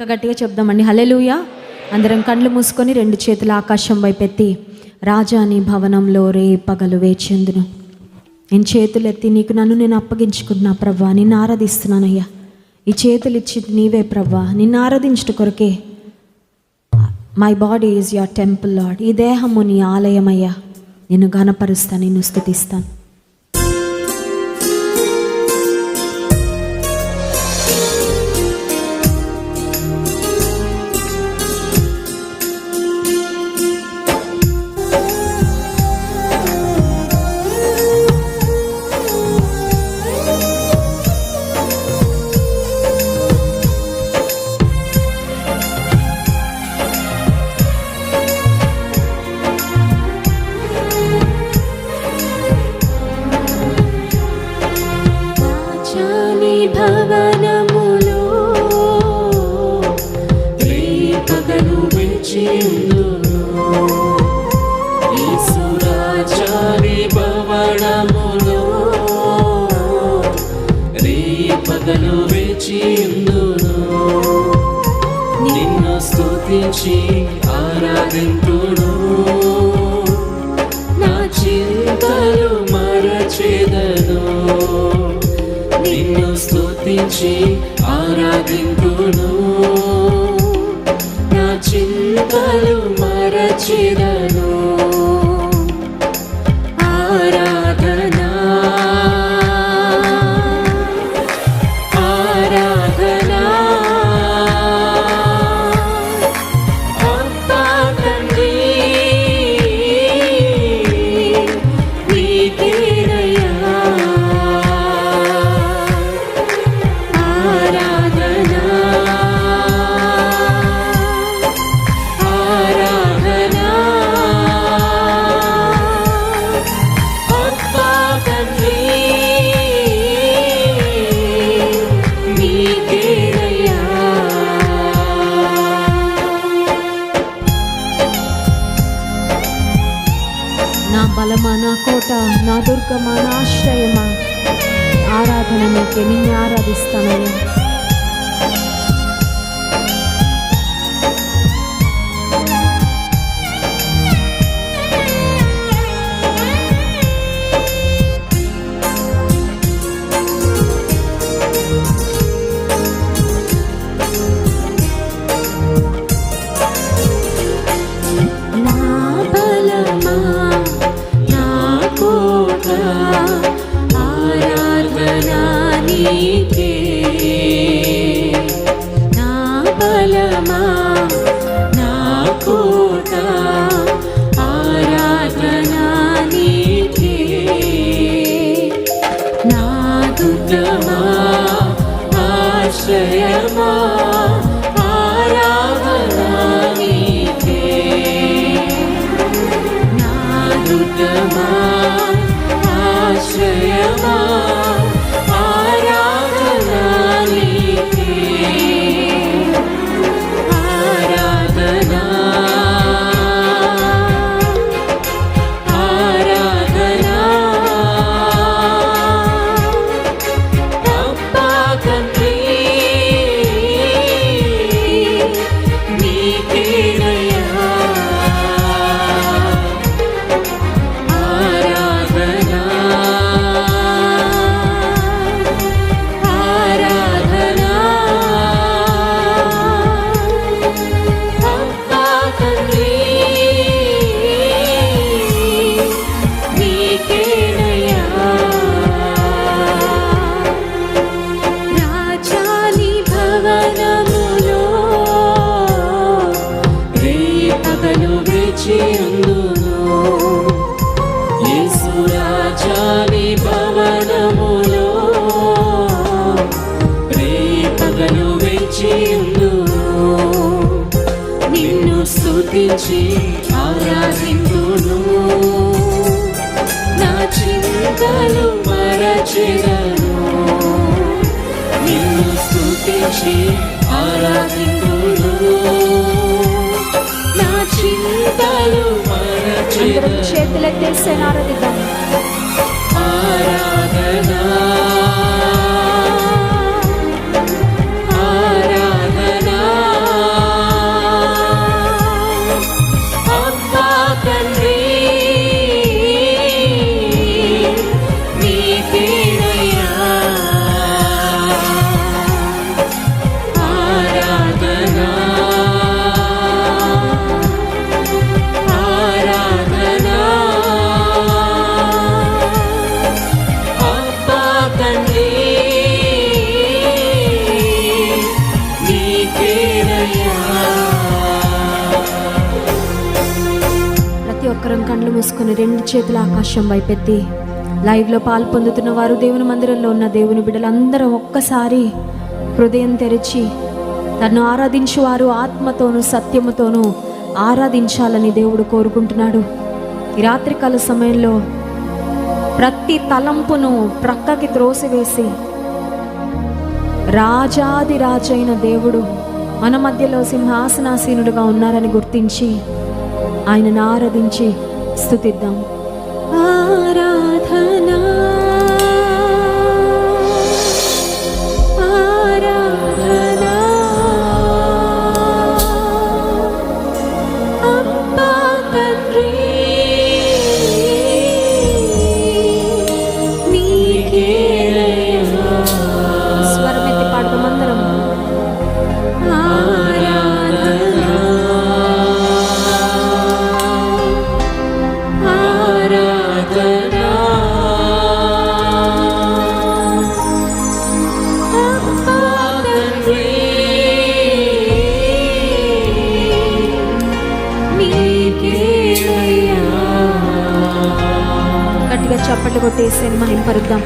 ఇంకా గట్టిగా చెప్దామండి. హలెలుయా అందరం కళ్ళు మూసుకొని రెండు చేతుల ఆకాశం వైపెత్తి రాజాని భవనంలో రే పగలు వేచేందును. నేను చేతులెత్తి నీకు నన్ను నేను అప్పగించుకుంటున్నా ప్రవ్వా నిన్ను ఆరాధిస్తున్నానయ్యా. ఈ చేతులు ఇచ్చింది నీవే ప్రవ్వా నిన్ను ఆరాధించట కొరకే. My body is your temple lord ఈ దేహము నీ ఆలయమయ్యా. నిన్ను ఘనపరుస్తాను నిన్ను స్థుతిస్తాను. భవనములో రేపగలు విచ్చిందును ఈసురాజాని భవనములో రేపగలు విచ్చిందును నిన్ను స్తుతించి ఆరాధింతును చింతలు కోట నా దుర్గమా నా ఆశ్రయమా? ఆరాధన నీకే నిన్ను ఆరాధిస్తానయ్యా స్తుతించి ఆరాధింతును నా చింతలు మరచెదను నిన్ను స్తుతించి ఆరాధింతును నా చింతలు మరచెదను చేతులెత్తేసి ఆరాధిద్దాం. మూసుకొని రెండు చేతుల ఆకాశం వైపెత్తి. లైవ్లో పాల్పొందుతున్న వారు దేవుని మందిరంలో ఉన్న దేవుని బిడ్డలందరూ ఒక్కసారి హృదయం తెరిచి తను ఆరాధించి వారు ఆత్మతోనూ సత్యముతోనూ ఆరాధించాలని దేవుడు కోరుకుంటున్నాడు. ఈ రాత్రికాల సమయంలో ప్రతి తలంపును ప్రక్కకి త్రోసివేసి రాజాది రాజైన దేవుడు మన మధ్యలో సింహాసనాసీనుడుగా ఉన్నారని గుర్తించి ఆయనను ఆరాధించి స్థుతిద్దాం. చప్పట్లు కొట్టేసి మహింపరుద్దాం